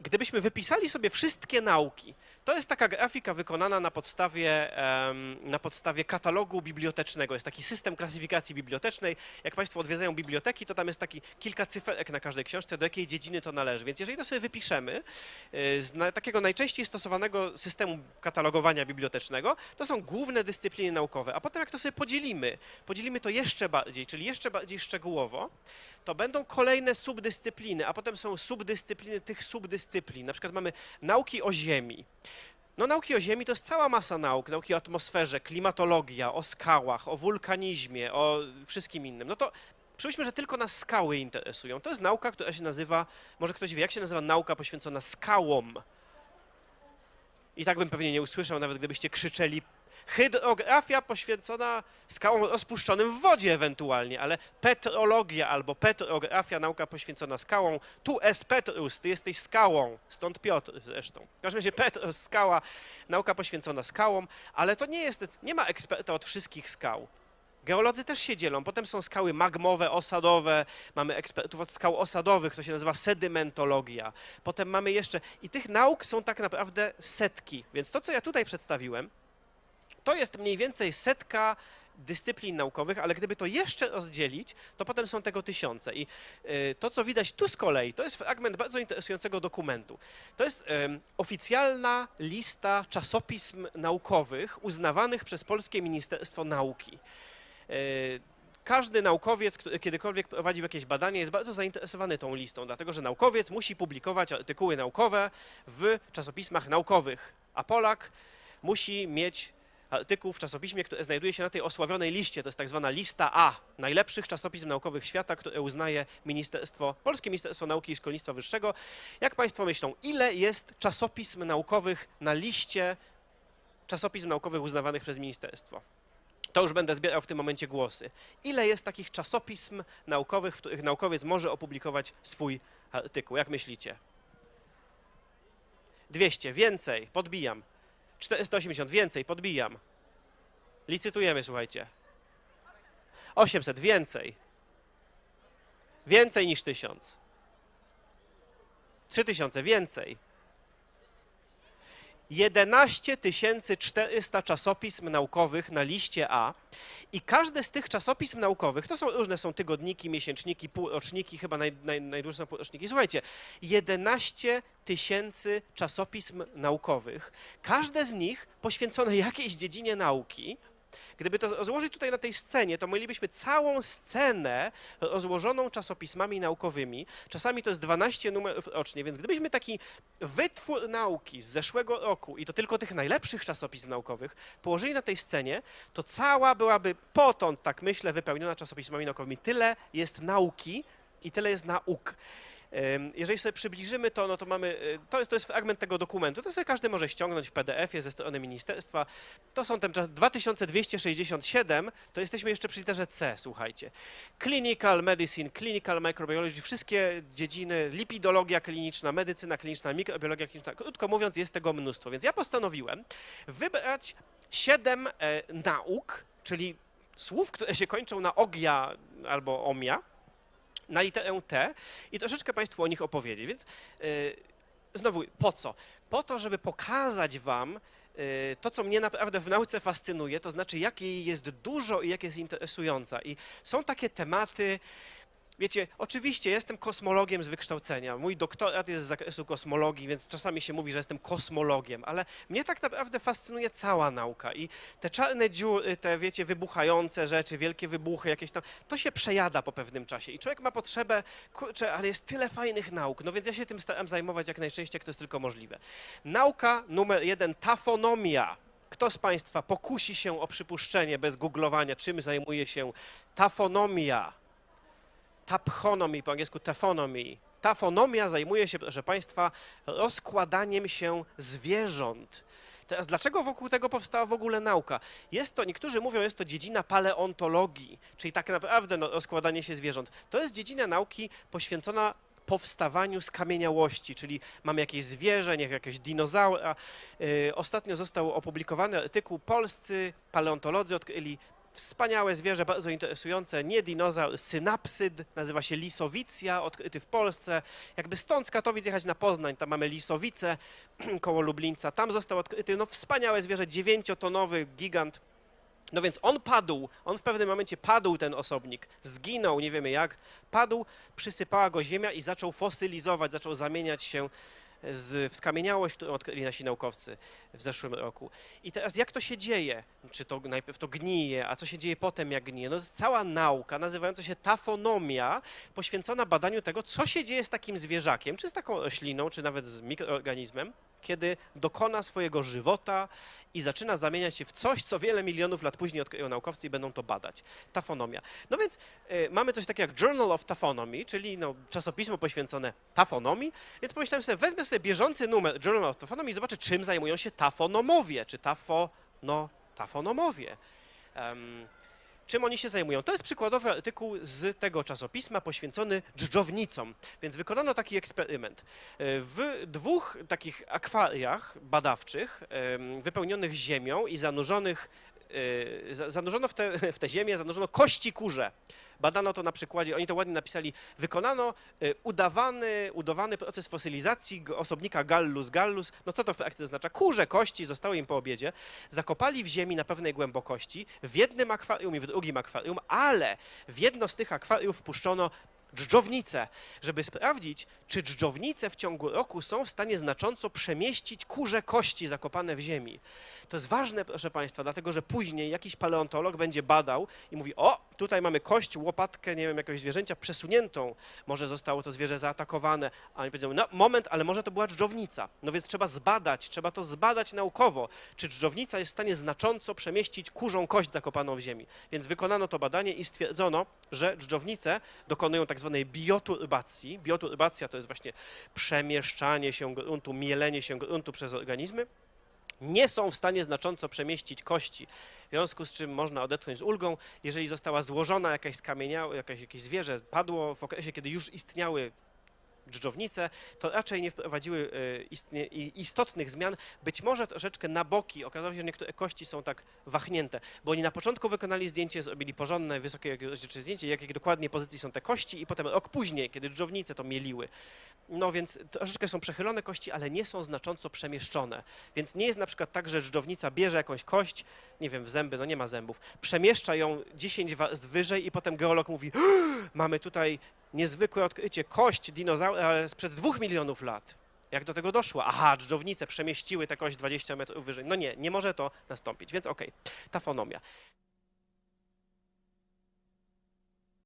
gdybyśmy wypisali sobie wszystkie nauki, to jest taka grafika wykonana na podstawie, na podstawie katalogu bibliotecznego. Jest taki system klasyfikacji bibliotecznej. Jak Państwo odwiedzają biblioteki, to tam jest taki kilka cyferek na każdej książce, do jakiej dziedziny to należy. Więc jeżeli to sobie wypiszemy y, z takiego najczęściej stosowanego systemu katalogowania bibliotecznego, to są główne dyscypliny naukowe. A potem jak to sobie podzielimy, podzielimy to jeszcze bardziej, czyli jeszcze bardziej szczegółowo, to będą kolejne subdyscypliny, a potem są subdyscypliny tych subdyscyplin. Na przykład mamy nauki o Ziemi. No nauki o Ziemi to jest cała masa nauk, nauki o atmosferze, klimatologia, o skałach, o wulkanizmie, o wszystkim innym. No to przypuśćmy, że tylko nas skały interesują. To jest nauka, która się nazywa, może ktoś wie, jak się nazywa nauka poświęcona skałom? I tak bym pewnie nie usłyszał, nawet gdybyście krzyczeli hydrografia poświęcona skałom rozpuszczonym w wodzie ewentualnie, ale petrologia albo petrografia, nauka poświęcona skałą. Tu es Petrus, ty jesteś skałą, stąd Piotr zresztą. W każdym razie Petrus, skała, nauka poświęcona skałom, ale to nie jest, nie ma eksperta od wszystkich skał. Geolodzy też się dzielą. Potem są skały magmowe, osadowe. Mamy ekspertów od skał osadowych, to się nazywa sedymentologia. Potem mamy jeszcze. I tych nauk są tak naprawdę setki. Więc to, co ja tutaj przedstawiłem, to jest mniej więcej setka dyscyplin naukowych, ale gdyby to jeszcze rozdzielić, to potem są tego tysiące. I y, to, co widać tu z kolei, to jest fragment bardzo interesującego dokumentu. To jest oficjalna lista czasopism naukowych uznawanych przez Polskie Ministerstwo Nauki. Y, Każdy naukowiec, który kiedykolwiek prowadził jakieś badanie, jest bardzo zainteresowany tą listą, dlatego że naukowiec musi publikować artykuły naukowe w czasopismach naukowych, a Polak musi mieć artykuł w czasopiśmie, który znajduje się na tej osławionej liście. To jest tak zwana lista A najlepszych czasopism naukowych świata, które uznaje Ministerstwo, Polskie Ministerstwo Nauki i Szkolnictwa Wyższego. Jak Państwo myślą, ile jest czasopism naukowych na liście czasopism naukowych uznawanych przez ministerstwo? To już będę zbierał w tym momencie głosy. Ile jest takich czasopism naukowych, w których naukowiec może opublikować swój artykuł? Jak myślicie? 200, więcej, podbijam. 480, więcej, podbijam. Licytujemy, słuchajcie. 800, więcej. Więcej niż 1000. 3000, więcej. 11 400 czasopism naukowych na liście A i każde z tych czasopism naukowych, to są różne, są tygodniki, miesięczniki, półroczniki, chyba naj, naj, najdłuższe są półroczniki. Słuchajcie, 11 tysięcy czasopism naukowych, każde z nich poświęcone jakiejś dziedzinie nauki. Gdyby to rozłożyć tutaj na tej scenie, to mielibyśmy całą scenę rozłożoną czasopismami naukowymi. Czasami to jest 12 numerów rocznie, więc gdybyśmy taki wytwór nauki z zeszłego roku i to tylko tych najlepszych czasopism naukowych położyli na tej scenie, to cała byłaby potąd, tak myślę, wypełniona czasopismami naukowymi. Tyle jest nauki i tyle jest nauk. Jeżeli sobie przybliżymy to, no to mamy, y, to jest, to jest fragment tego dokumentu, to sobie każdy może ściągnąć w PDF-ie ze strony ministerstwa. To są ten czas 2267, to jesteśmy jeszcze przy literze C, słuchajcie. Clinical Medicine, Clinical Microbiology, wszystkie dziedziny, lipidologia kliniczna, medycyna kliniczna, mikrobiologia kliniczna, krótko mówiąc jest tego mnóstwo. Więc ja postanowiłem wybrać siedem e, nauk, czyli słów, które się kończą na ogia albo omia, na literę T i troszeczkę Państwu o nich opowiedzieć. Więc yy, znowu, po co? Po to, żeby pokazać Wam yy, to, co mnie naprawdę w nauce fascynuje, to znaczy, jak jej jest dużo i jak jest interesująca. I są takie tematy. Wiecie, oczywiście jestem kosmologiem z wykształcenia. Mój doktorat jest z zakresu kosmologii, więc czasami się mówi, że jestem kosmologiem, ale mnie tak naprawdę fascynuje cała nauka i te czarne dziury, te wiecie, wybuchające rzeczy, wielkie wybuchy jakieś tam, to się przejada po pewnym czasie i człowiek ma potrzebę, kurczę, ale jest tyle fajnych nauk, no więc ja się tym staram zajmować jak najczęściej, jak to jest tylko możliwe. Nauka numer jeden, tafonomia. Kto z Państwa pokusi się o przypuszczenie bez googlowania, czym zajmuje się tafonomia? Taphonomy, po angielsku taphonomy. Tafonomia zajmuje się, proszę Państwa, rozkładaniem się zwierząt. Teraz, dlaczego wokół tego powstała w ogóle nauka? Jest to, niektórzy mówią, jest to dziedzina paleontologii, czyli tak naprawdę no, rozkładanie się zwierząt. To jest dziedzina nauki poświęcona powstawaniu skamieniałości, czyli mamy jakieś zwierzę, niech jakiegoś dinozaura. Yy, ostatnio został opublikowany artykuł, polscy paleontolodzy odkryli Wspaniałe zwierzę, bardzo interesujące, nie dinozaur, synapsyd, nazywa się lisowicja, odkryty w Polsce. Jakby stąd z Katowic jechać na Poznań, tam mamy lisowicę koło Lublińca, tam został odkryty, no wspaniałe zwierzę, dziewięciotonowy gigant. No więc on padł, on w pewnym momencie padł, ten osobnik, zginął, nie wiemy jak, padł, przysypała go ziemia i zaczął fosylizować, zaczął zamieniać się z, skamieniałość, którą odkryli nasi naukowcy w zeszłym roku. I teraz jak to się dzieje? Czy to najpierw to gnije, a co się dzieje potem, jak gnije? No cała nauka nazywająca się tafonomia, poświęcona badaniu tego, co się dzieje z takim zwierzakiem, czy z taką rośliną, czy nawet z mikroorganizmem, kiedy dokona swojego żywota i zaczyna zamieniać się w coś, co wiele milionów lat później odkryją naukowcy i będą to badać. Tafonomia. No więc y, mamy coś takiego jak Journal of Taphonomy, czyli no, czasopismo poświęcone tafonomii, więc pomyślałem sobie, wezmę sobie bieżący numer Journal of Taphonomy i zobaczę, czym zajmują się tafonomowie, czy tafo, no, tafonomowie. Em, czym oni się zajmują? To jest przykładowy artykuł z tego czasopisma poświęcony dżdżownicom. Więc wykonano taki eksperyment. E, W dwóch takich akwariach badawczych, wypełnionych ziemią i zanurzonych, za- zanurzono w te, w tę ziemię, zanurzono kości kurze. Badano to na przykładzie, oni to ładnie napisali, wykonano e, udawany, udawany proces fosylizacji osobnika Gallus gallus. No co to w praktyce oznacza? Kurze kości zostały im po obiedzie, zakopali w ziemi na pewnej głębokości, w jednym akwarium i w drugim akwarium, ale w jedno z tych akwariów wpuszczono dżdżownice, żeby sprawdzić, czy dżdżownice w ciągu roku są w stanie znacząco przemieścić kurze kości zakopane w ziemi. To jest ważne, proszę Państwa, dlatego że później jakiś paleontolog będzie badał i mówi, o, tutaj mamy kość, łopatkę, nie wiem, jakiegoś zwierzęcia przesuniętą, może zostało to zwierzę zaatakowane, a oni powiedzą, no moment, ale może to była dżdżownica. No więc trzeba zbadać, trzeba to zbadać naukowo, czy dżdżownica jest w stanie znacząco przemieścić kurzą kość zakopaną w ziemi. Więc wykonano to badanie i stwierdzono, że dżdżownice dokonują tak zwanej bioturbacji. Bioturbacja to jest właśnie przemieszczanie się gruntu, mielenie się gruntu przez organizmy. Nie są w stanie znacząco przemieścić kości, w związku z czym można odetchnąć z ulgą, jeżeli została złożona jakaś skamienia, jakaś, jakieś zwierzę, padło w okresie, kiedy już istniały dżdżownice, to raczej nie wprowadziły e, istnie, istotnych zmian. Być może troszeczkę na boki. Okazało się, że niektóre kości są tak wachnięte, bo oni na początku wykonali zdjęcie, zrobili porządne, wysokie rozdzielcze zdjęcie, jakiej dokładnie pozycji są te kości i potem rok później, kiedy dżdżownice to mieliły. No więc troszeczkę są przechylone kości, ale nie są znacząco przemieszczone. Więc nie jest na przykład tak, że dżdżownica bierze jakąś kość, nie wiem, w zęby, no nie ma zębów, przemieszcza ją 10 warstw wyżej i potem geolog mówi, mamy tutaj niezwykłe odkrycie, kość dinozaura sprzed dwóch milionów lat. Jak do tego doszło? Aha, dżdżownice przemieściły tę kość 20 metrów wyżej. No nie, nie może to nastąpić, więc okej, tafonomia.